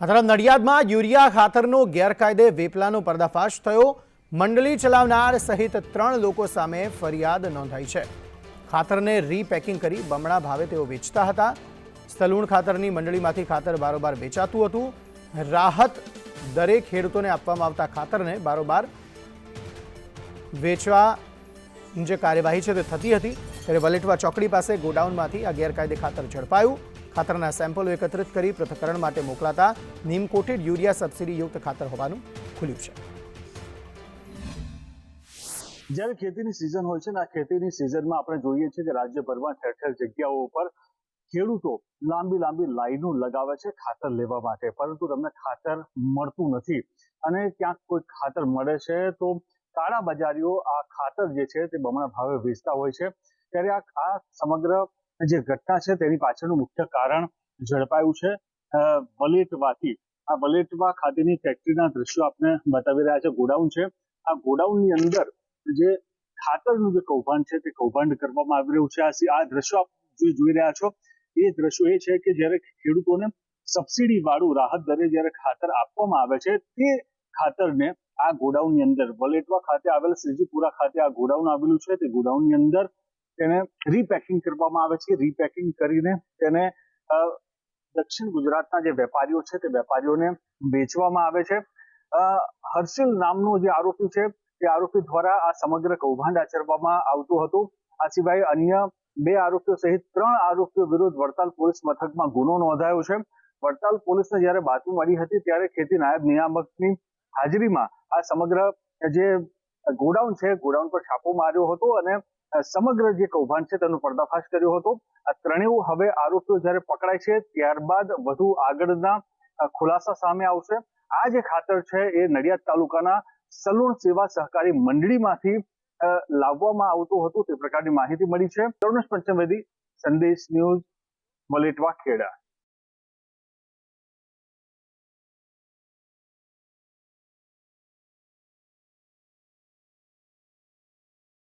આ તરફ નડિયાદમાં યુરિયા ખાતરનો ગેરકાયદે વેપલાનો પર્દાફાશ થયો. મંડળી ચલાવનાર સહિત ત્રણ લોકો સામે ફરિયાદ નોંધાઈ છે. ખાતરને રીપેકિંગ કરી બમણા ભાવે તેઓ વેચતા હતા. સલૂણ ખાતરની મંડળીમાંથી ખાતર બારોબાર વેચાતું હતું. રાહત દરેક ખેડૂતોને આપવામાં આવતા ખાતરને બારોબાર વેચવા જે કાર્યવાહી છે તે થતી હતી ત્યારે વલેટવા ચોકડી પાસે ગોડાઉનમાંથી આ ગેરકાયદે ખાતર ઝડપાયું. ખાતરના સેમ્પલો એકત્રિત કરી પૃથ્થકરણ માટે મોકલાતા નીમ કોટેડ યુરિયા સબસિડીયુક્ત ખાતર હોવાનું ખુલ્યું છે. જ્યારે ખેતીની સિઝન હોય છે ને આ ખેતીની સિઝનમાં આપણે જોઈએ છીએ કે રાજ્યભરમાં ઠેર ઠેર જગ્યાઓ ઉપર ખેડૂતો લાંબી લાંબી લાઈનો લગાવે છે ખાતર લેવા માટે. પરંતુ તમને ખાતર મળતું નથી. અને ક્યાંક કોઈ ખાતર મળે છે તો કાળા બજારીઓ આ ખાતર જે છે તે બમણા ભાવે વેચતા હોય છે. ત્યારે આ સમગ્ર જે ઘટના છે તેની પાછળનું મુખ્ય કારણ ઝડપાયું છે. બલેટવાથી આ બલેટવા ખાતેની ફેક્ટરીના દ્રશ્યો આપણે બતાવી રહ્યા છે. ગોડાઉન છે. આ ગોડાઉનની અંદર જે ખાતરનું જે કૌભાંડ છે તે કૌભાંડ કરવામાં આવી રહ્યું છે. આ આ દ્રશ્યો આપ જે જોઈ રહ્યા છો, એ દ્રશ્યો એ છે કે જ્યારે ખેડૂતોને સબસિડી વાળું રાહત દરે જ્યારે ખાતર આપવામાં આવે છે, તે ખાતરને આ ગોડાઉનની અંદર, વલેટવા ખાતે આવેલ શ્રીજીપુરા ખાતે આ ગોડાઉન આવેલું છે. તે ગોડાઉનની અંદર તેને રીપેકિંગ કરવામાં આવે છે. રીપેકિંગ કરીને તેને દક્ષિણ ગુજરાતના જે વેપારીઓ છે તે વેપારીઓને વેચવામાં આવે છે. હર્ષિલ નામનો જે આરોપી છે, તે આરોપી દ્વારા આ સમગ્ર કૌભાંડ આચરવામાં આવતું હતું. આ સિવાય અન્ય બે આરોપીઓ સહિત ત્રણ આરોપીઓ વિરુદ્ધ વડતાલ પોલીસ મથકમાં ગુનો નોંધાયો છે. વડતાલ પોલીસને જ્યારે બાતમી મળી હતી, ત્યારે ખેતી નાયબ નિયામકની હાજરીમાં આ સમગ્ર જે ગોડાઉન છે, ગોડાઉન પર છાપો માર્યો હતો અને સમગ્ર જે કૌભાંડ છે તેનો પર્દાફાશ કર્યો હતો. આ ત્રણેય હવે આરોપીઓ જ્યારે પકડાય છે, ત્યારબાદ વધુ આગળના ખુલાસા સામે આવશે. આ જે ખાતર છે એ નડિયાદ તાલુકાના સલૂણ સેવા સહકારી મંડળીમાંથી લાવવામાં આવતું હતું. તે પ્રકારની માહિતી મળી છે. તરુણેશ પંચમેદી સંદેશ ન્યૂઝ, મલેટવા ખેડા.